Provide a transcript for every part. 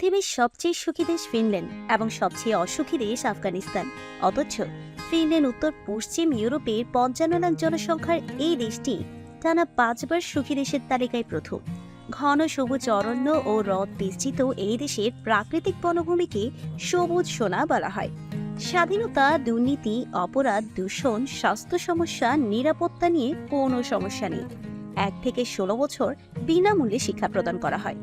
পৃথিবীর সবচেয়ে সুখী দেশ ফিনল্যান্ড এবং সবচেয়ে অসুখী দেশ আফগানিস্তান। অথচ ফিনল্যান্ড উত্তর পশ্চিম ইউরোপের পঞ্চান্ন লাখ জনসংখ্যার এই দেশটি টানা পাঁচবার সুখী দেশের তালিকায় প্রথম। ঘন, সবুজ, অরণ্য ও হ্রদ বিস্তৃত এই দেশের প্রাকৃতিক বনভূমিকে সবুজ সোনা বলা হয়। স্বাধীনতা, দুর্নীতি, অপরাধ, দূষণ, স্বাস্থ্য সমস্যা, নিরাপত্তা নিয়ে কোনো সমস্যা নেই। এক থেকে ষোলো বছর বিনামূল্যে শিক্ষা প্রদান করা হয়।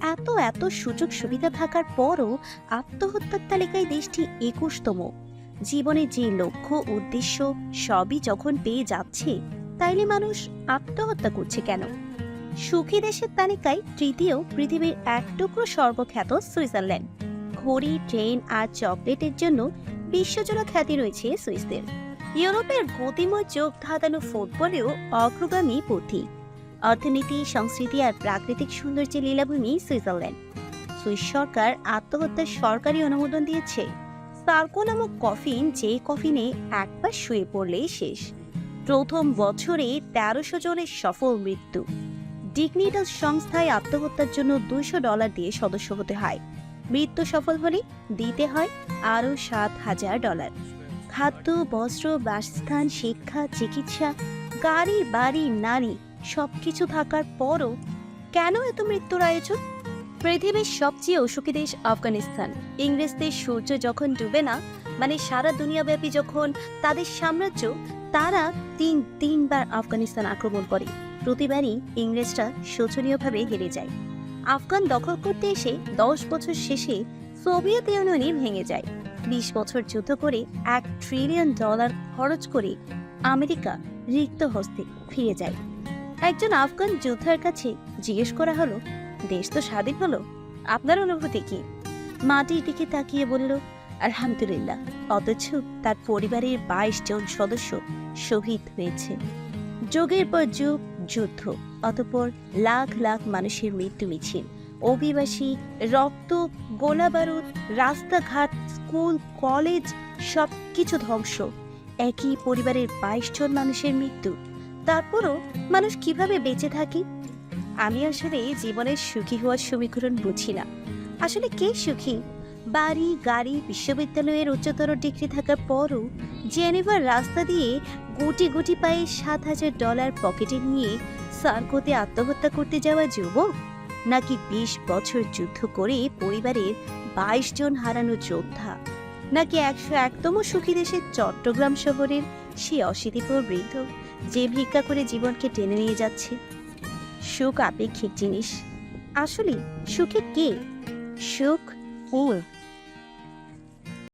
এত এত সুযোগ সুবিধা থাকার পরও আত্মহত্যার তালিকায় দেশটি একুশতম। জীবনে যে লক্ষ্য, উদ্দেশ্য সবই যখন পেয়ে যাচ্ছে, তাইলে মানুষ আত্মহত্যা করছে কেন? সুখী দেশের তালিকায় তৃতীয় পৃথিবীর এক টুকরো সর্বখ্যাত সুইজারল্যান্ড। ঘড়ি, ট্রেন আর চকলেটের জন্য বিশ্বজোড়া খ্যাতি রয়েছে সুইসদের। ইউরোপের গতিময় চোখ ধাঁধানো ফুটবলেও অগ্রগামী পথিক। অর্থনীতি, সংস্কৃতি আর প্রাকৃতিক সৌন্দর্যের লীলাভূমি সুইজারল্যান্ড। সুইস সরকার আত্মহত্যার সরকারি অনুমোদন দিয়েছে। সার্কো নামক কফিন, যে কফিনে একবার শুয়ে পড়লেই শেষ। প্রথম বছরে তেরোশো জনের সফল মৃত্যু। ডিগনিটাল সংস্থায় আত্মহত্যার জন্য দুইশো ডলার দিয়ে সদস্য হতে হয়। মৃত্যু সফল হলে দিতে হয় আরও সাত হাজার ডলার। খাদ্য, বস্ত্র, বাসস্থান, শিক্ষা, চিকিৎসা, গাড়ি, বাড়ি, নারী সবকিছু থাকার পরও কেন এত মৃত্যুর আয়োজন? পৃথিবীর সবচেয়ে অসুখী দেশ আফগানিস্তান। ইংরেজদের সূর্য যখন ডুবে না মানে সারা দুনিয়াব্যাপী যখন তাদের সাম্রাজ্য, তারা তিন, তিনবার আফগানিস্তান আক্রমণ করে। প্রতিবারই ইংরেজরা শোচনীয়ভাবে হেরে যায়। আফগান দখল করতে এসে দশ বছর শেষে সোভিয়েত ইউনিয়নই ভেঙে যায়। বিশ বছর যুদ্ধ করে এক ট্রিলিয়ন ডলার খরচ করে আমেরিকা রিক্ত হস্তে ফিরে যায়। একজন আফগান যোদ্ধার কাছে জিজ্ঞেস করা হলো, দেশ তো স্বাধীন হলো, আপনার অনুভূতি কি? মাটির দিকে তাকিয়ে বলল, আলহামদুলিল্লাহ, অথচ তার পরিবারের বাইশ জন সদস্য শহীদ হয়েছে। যুগের পর যুগ, যুদ্ধ, অতপর লাখ লাখ মানুষের মৃত্যু মিছিল, অভিবাসী, রক্ত, গোলাবারুদ, রাস্তাঘাট, স্কুল, কলেজ সব কিছু ধ্বংস। একই পরিবারের বাইশ জন মানুষের মৃত্যু। তারপরও মানুষ কীভাবে বেঁচে থাকে? আমি আসলে জীবনের সুখী হওয়ার সমীকরণ বুঝি না। আসলে কে সুখী? বাড়ি, গাড়ি, বিশ্ববিদ্যালয়ের উচ্চতর ডিগ্রি থাকার পরও জেনেভার রাস্তা দিয়ে গুটি গুটি পায়ে সাত হাজার ডলার পকেটে নিয়ে সার্কোতে আত্মহত্যা করতে যাওয়া যুবক? নাকি বিশ বছর যুদ্ধ করে পরিবারের বাইশ জন হারানো যোদ্ধা? নাকি একশো একতম সুখী দেশের চট্টগ্রাম শহরের সেই অশীতিপর বৃদ্ধ যে ভিক্ষা করে জীবনকে টেনে নিয়ে যাচ্ছে। সুখ আপেক্ষিক জিনিস। আসলে সুখে কে? সুখ ও